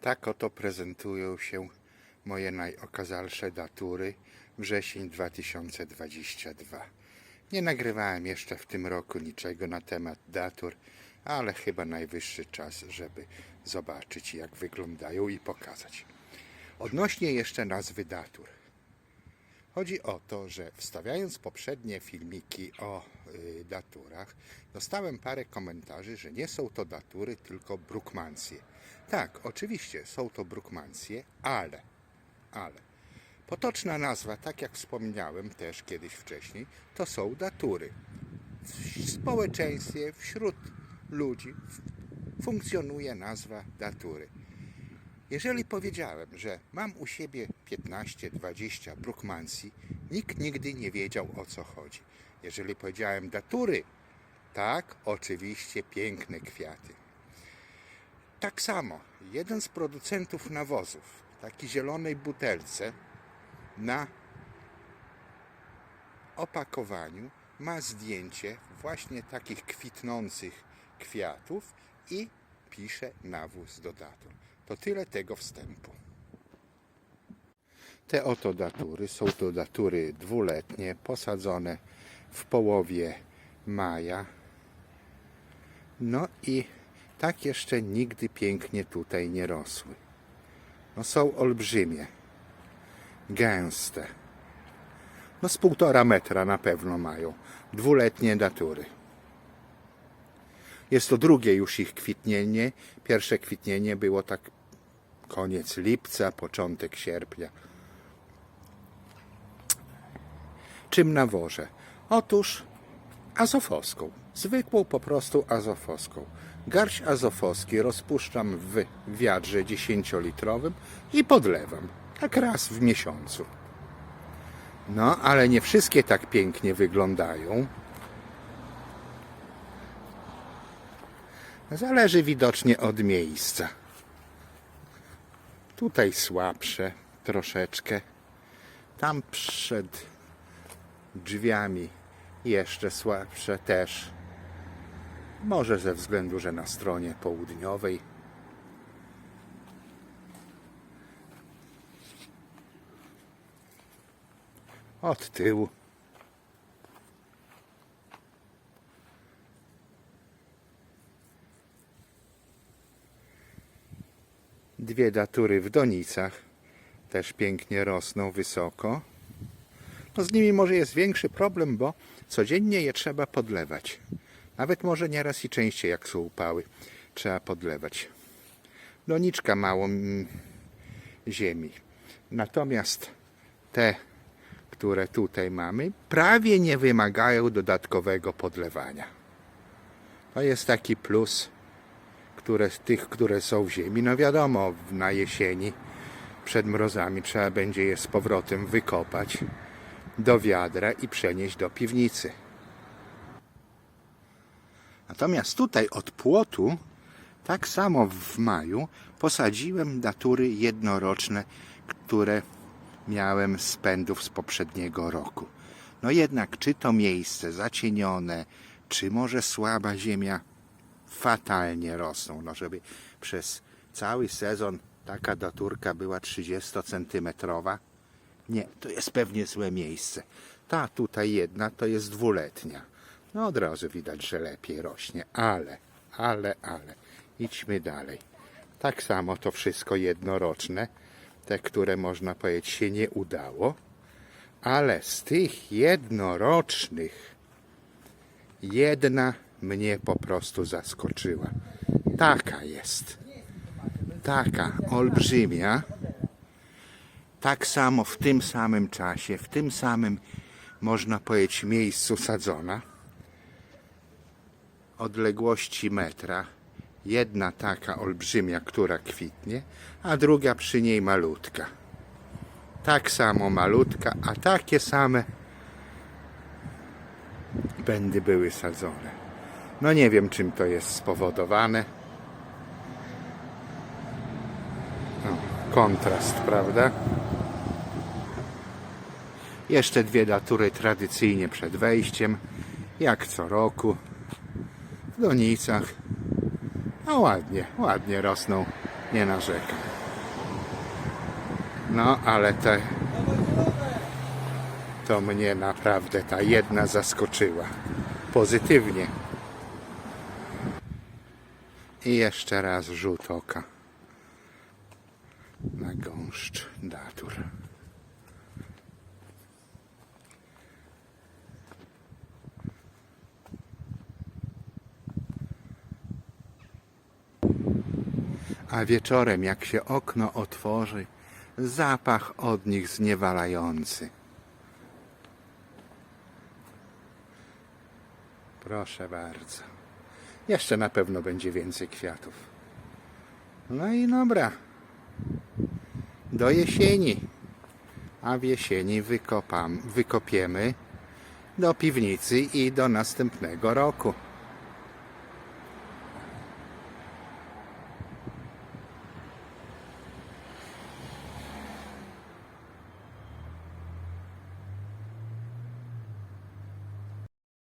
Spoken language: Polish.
Tak oto prezentują się moje najokazalsze datury wrzesień 2022. Nie nagrywałem jeszcze w tym roku niczego na temat datur, ale chyba najwyższy czas, żeby zobaczyć jak wyglądają i pokazać. Odnośnie jeszcze nazwy datur. Chodzi o to, że wstawiając poprzednie filmiki o y, daturach, dostałem parę komentarzy, że nie są to datury, tylko brukmancje. Tak, oczywiście są to brukmancje, ale, ale potoczna nazwa, tak jak wspomniałem też kiedyś wcześniej, to są datury. W społeczeństwie, wśród ludzi funkcjonuje nazwa datury. Jeżeli powiedziałem, że mam u siebie 15-20 brukmansji, nikt nigdy nie wiedział o co chodzi. Jeżeli powiedziałem datury, tak, oczywiście piękne kwiaty. Tak samo, jeden z producentów nawozów, w takiej zielonej butelce, na opakowaniu ma zdjęcie właśnie takich kwitnących kwiatów i pisze nawóz do datur. To tyle tego wstępu. Te oto datury są to datury dwuletnie, posadzone w połowie maja. No i tak jeszcze nigdy pięknie tutaj nie rosły. No są olbrzymie, gęste. No z półtora metra na pewno mają. Dwuletnie datury. Jest to drugie już ich kwitnienie. Pierwsze kwitnienie było tak koniec lipca, początek sierpnia. Czym nawożę? Otóż azofoską. Zwykłą po prostu azofoską. Garść azofowski rozpuszczam w wiadrze 10-litrowym i podlewam. Tak raz w miesiącu. No, ale nie wszystkie tak pięknie wyglądają. Zależy widocznie od miejsca. Tutaj słabsze troszeczkę. Tam przed drzwiami jeszcze słabsze też. Może ze względu, że na stronie południowej. Od tyłu. Dwie datury w donicach. Też pięknie rosną wysoko. No z nimi może jest większy problem, bo codziennie je trzeba podlewać. Nawet może nieraz i częściej, jak są upały, trzeba podlewać. Doniczka mało ziemi. Natomiast te, które tutaj mamy, prawie nie wymagają dodatkowego podlewania. To jest taki plus które, tych, które są w ziemi. No wiadomo, na jesieni przed mrozami trzeba będzie je z powrotem wykopać do wiadra i przenieść do piwnicy. Natomiast tutaj od płotu, tak samo w maju, posadziłem datury jednoroczne, które miałem z pędów z poprzedniego roku. No jednak, czy to miejsce zacienione, czy może słaba ziemia, fatalnie rosną. No żeby przez cały sezon taka daturka była 30 centymetrowa, nie, to jest pewnie złe miejsce. Ta tutaj jedna to jest dwuletnia. No od razu widać, że lepiej rośnie, ale, ale, ale. Idźmy dalej. Tak samo to wszystko jednoroczne, te, które można powiedzieć się nie udało, ale z tych jednorocznych jedna mnie po prostu zaskoczyła. Taka jest. Taka olbrzymia. Tak samo w tym samym czasie, w tym samym, można powiedzieć, miejscu sadzona. Odległości metra. Jedna taka olbrzymia, która kwitnie, a druga przy niej malutka. Tak samo malutka, a takie same będy były sadzone. No nie wiem, czym to jest spowodowane. Kontrast, prawda? Jeszcze dwie datury tradycyjnie przed wejściem, jak co roku. W donicach. No ładnie, ładnie rosną. Nie narzekam. No, ale te, to mnie naprawdę ta jedna zaskoczyła. Pozytywnie. I jeszcze raz rzut oka na gąszcz datur. A wieczorem, jak się okno otworzy, zapach od nich zniewalający. Proszę bardzo. Jeszcze na pewno będzie więcej kwiatów. No i dobra. Do jesieni. A w jesieni wykopam, wykopiemy do piwnicy i do następnego roku.